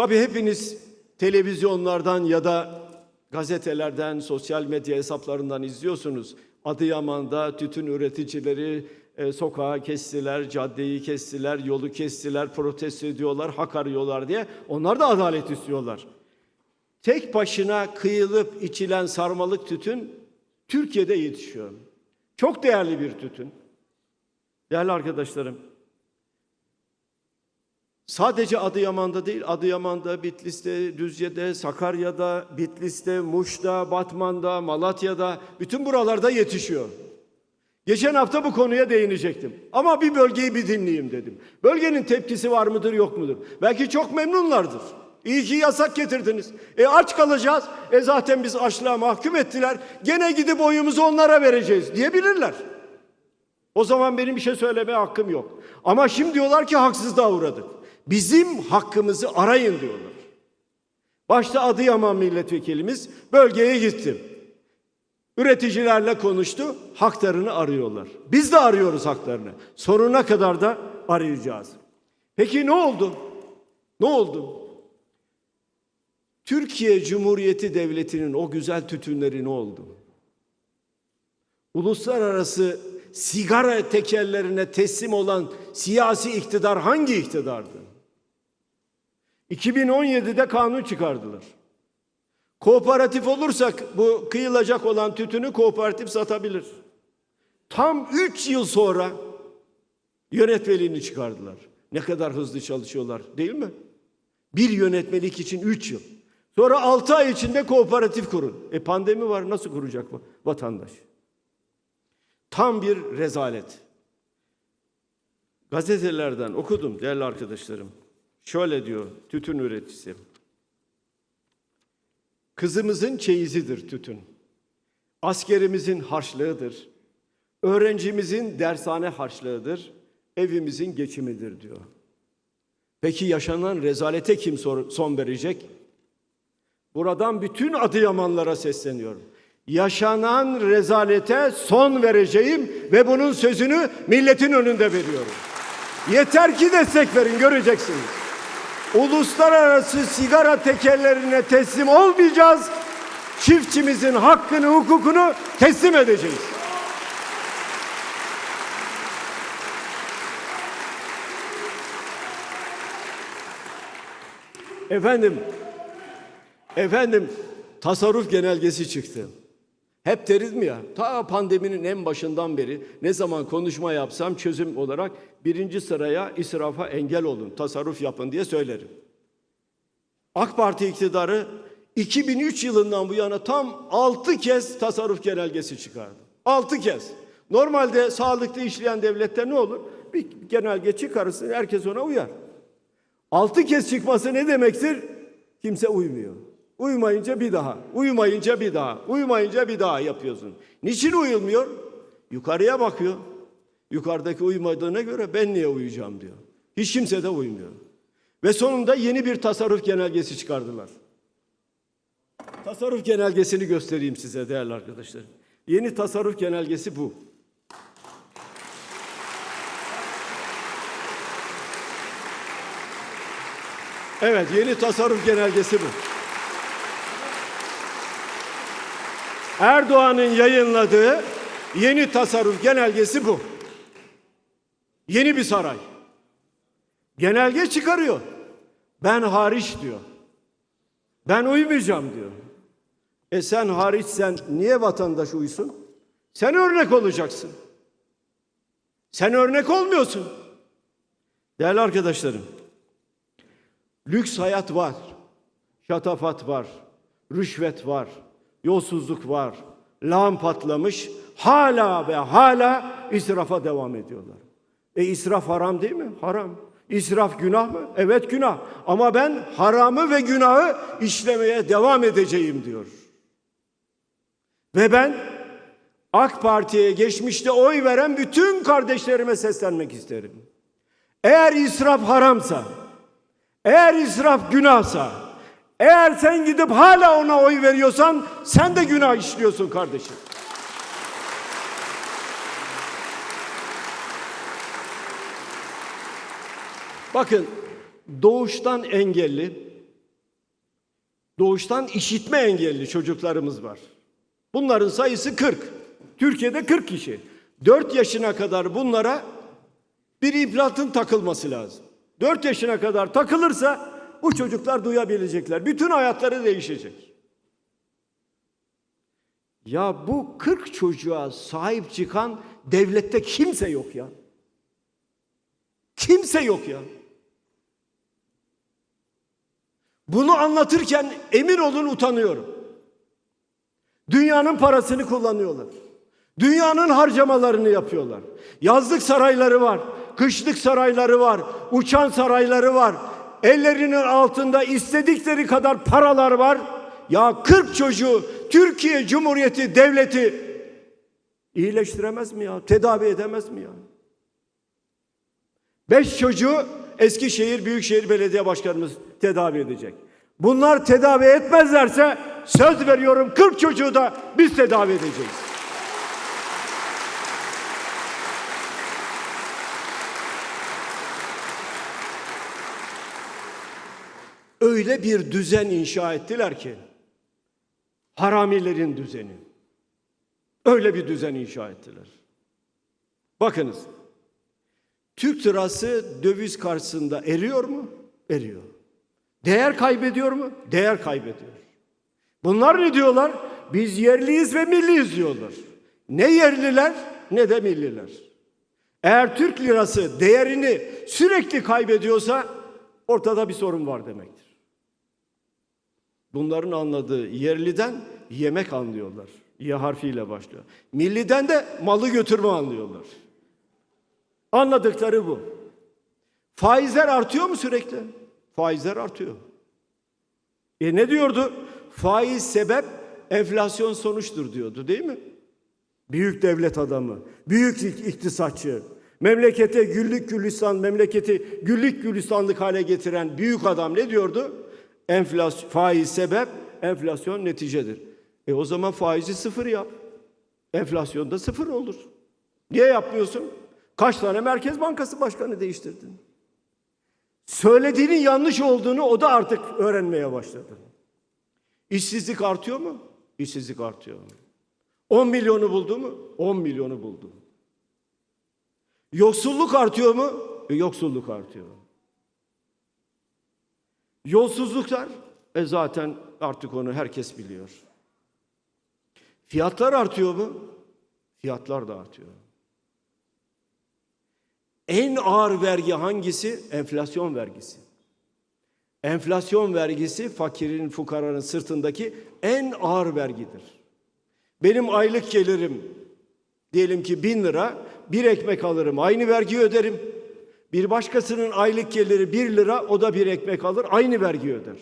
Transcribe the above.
Tabii hepiniz televizyonlardan ya da gazetelerden, sosyal medya hesaplarından izliyorsunuz. Adıyaman'da tütün üreticileri e, sokağı kestiler, caddeyi kestiler, yolu kestiler, protesto ediyorlar, hak arıyorlar diye. Onlar da adalet istiyorlar. Tek başına kıyılıp içilen sarmalık tütün Türkiye'de yetişiyor. Çok değerli bir tütün. Değerli arkadaşlarım, Sadece Adıyaman'da değil, Adıyaman'da, Bitlis'te, Düzce'de, Sakarya'da, Bitlis'te, Muş'ta, Batman'da, Malatya'da, bütün buralarda yetişiyor. Geçen hafta bu konuya değinecektim. Ama bir bölgeyi bir dinleyeyim dedim. Bölgenin tepkisi var mıdır yok mudur? Belki çok memnunlardır. İyi ki yasak getirdiniz. E aç kalacağız. E zaten biz açlığa mahkum ettiler. Gene gidip oyumuzu onlara vereceğiz diyebilirler. O zaman benim bir şey söylemeye hakkım yok. Ama şimdi diyorlar ki haksızlığa uğradık. Bizim hakkımızı arayın diyorlar. Başta Adıyaman milletvekilimiz bölgeye gitti. Üreticilerle konuştu, haklarını arıyorlar. Biz de arıyoruz haklarını. Sonuna kadar da arayacağız. Peki ne oldu? Ne oldu? Türkiye Cumhuriyeti Devleti'nin o güzel tütünleri ne oldu? Uluslararası sigara tekellerine teslim olan siyasi iktidar hangi iktidardı? 2017'de kanun çıkardılar. Kooperatif olursak bu kıyılacak olan tütünü kooperatif satabilir. Tam 3 yıl sonra yönetmeliğini çıkardılar. Ne kadar hızlı çalışıyorlar değil mi? Bir yönetmelik için 3 yıl. Sonra 6 ay içinde kooperatif kurun. E pandemi var nasıl kuracak vatandaş? Tam bir rezalet. Gazetelerden okudum değerli arkadaşlarım. Şöyle diyor tütün üreticisi. Kızımızın çeyizidir tütün. Askerimizin harçlığıdır. Öğrencimizin dershane harçlığıdır. Evimizin geçimidir diyor. Peki yaşanan rezalete kim son verecek? Buradan bütün Adıyamanlara sesleniyorum. Yaşanan rezalete son vereceğim ve bunun sözünü milletin önünde veriyorum. Yeter ki destek verin göreceksiniz. Uluslararası sigara tekellerine teslim olmayacağız. Çiftçimizin hakkını, hukukunu teslim edeceğiz. Efendim, efendim tasarruf genelgesi çıktı. Hep deriz mi ya? Ta pandeminin en başından beri ne zaman konuşma yapsam çözüm olarak birinci sıraya israfa engel olun, tasarruf yapın diye söylerim. AK Parti iktidarı 2003 yılından bu yana tam 6 kez tasarruf genelgesi çıkardı. 6 kez. Normalde sağlıklı işleyen devlette ne olur? Bir genelge çıkarırsın, herkes ona uyar. 6 kez çıkması ne demektir? Kimse uymuyor. Uymayınca bir daha, uymayınca bir daha, uymayınca bir daha yapıyorsun. Niçin uyulmuyor? Yukarıya bakıyor. Yukarıdaki uymadığına göre ben niye uyuyacağım diyor. Hiç kimse de uymuyor. Ve sonunda yeni bir tasarruf genelgesi çıkardılar. Tasarruf genelgesini göstereyim size değerli arkadaşlar. Yeni tasarruf genelgesi bu. Evet, yeni tasarruf genelgesi bu. Erdoğan'ın yayınladığı yeni tasarruf genelgesi bu. Yeni bir saray. Genelge çıkarıyor. Ben hariç diyor. Ben uymayacağım diyor. E sen hariçsen niye vatandaş uysun? Sen örnek olacaksın. Sen örnek olmuyorsun. Değerli arkadaşlarım, lüks hayat var, şatafat var, rüşvet var, yolsuzluk var, lağım patlamış, hala ve hala israfa devam ediyorlar. E israf haram değil mi? Haram. İsraf günah mı? Evet günah. Ama ben haramı ve günahı işlemeye devam edeceğim diyor. Ve ben AK Parti'ye geçmişte oy veren bütün kardeşlerime seslenmek isterim. Eğer israf haramsa, eğer israf günahsa, eğer sen gidip hala ona oy veriyorsan sen de günah işliyorsun kardeşim. Bakın doğuştan engelli Doğuştan işitme engelli çocuklarımız var. Bunların sayısı 40. Türkiye'de 40 kişi. 4 yaşına kadar bunlara bir implantın takılması lazım. 4 yaşına kadar takılırsa bu çocuklar duyabilecekler. Bütün hayatları değişecek. Ya bu 40 çocuğa sahip çıkan devlette kimse yok ya. Kimse yok ya. Bunu anlatırken emin olun utanıyorum. Dünyanın parasını kullanıyorlar. Dünyanın harcamalarını yapıyorlar. Yazlık sarayları var, kışlık sarayları var, uçan sarayları var. Ellerinin altında istedikleri kadar paralar var. Ya 40 çocuğu Türkiye Cumhuriyeti devleti iyileştiremez mi ya? Tedavi edemez mi ya? Beş çocuğu Eskişehir Büyükşehir Belediye Başkanımız tedavi edecek. Bunlar tedavi etmezlerse söz veriyorum 40 çocuğu da biz tedavi edeceğiz. Öyle bir düzen inşa ettiler ki haramilerin düzeni. Öyle bir düzen inşa ettiler. Bakınız. Türk lirası döviz karşısında eriyor mu? Eriyor. Değer kaybediyor mu? Değer kaybediyor. Bunlar ne diyorlar? Biz yerliyiz ve milliyiz diyorlar. Ne yerliler ne de milliler. Eğer Türk lirası değerini sürekli kaybediyorsa ortada bir sorun var demektir. Bunların anladığı yerliden yemek anlıyorlar. Y harfiyle başlıyor. Milliden de malı götürme anlıyorlar. Anladıkları bu. Faizler artıyor mu sürekli? Faizler artıyor. E ne diyordu? Faiz sebep, enflasyon sonuçtur diyordu değil mi? Büyük devlet adamı, büyük iktisatçı, memlekete güllük gülistan, memleketi güllük gülistanlık hale getiren büyük adam ne diyordu? Enflasyon, faiz sebep, enflasyon neticedir. E o zaman faizi sıfır yap. Enflasyon da sıfır olur. Niye yapmıyorsun? Kaç tane Merkez Bankası Başkanı değiştirdin? Söylediğinin yanlış olduğunu o da artık öğrenmeye başladı. İşsizlik artıyor mu? İşsizlik artıyor. 10 milyonu buldu mu? 10 milyonu buldu. Yoksulluk artıyor mu? E, yoksulluk artıyor. Yolsuzluklar e zaten artık onu herkes biliyor. Fiyatlar artıyor mu? Fiyatlar da artıyor. En ağır vergi hangisi? Enflasyon vergisi. Enflasyon vergisi fakirin, fukaranın sırtındaki en ağır vergidir. Benim aylık gelirim diyelim ki bin lira, bir ekmek alırım, aynı vergi öderim. Bir başkasının aylık geliri bir lira, o da bir ekmek alır, aynı vergi öder.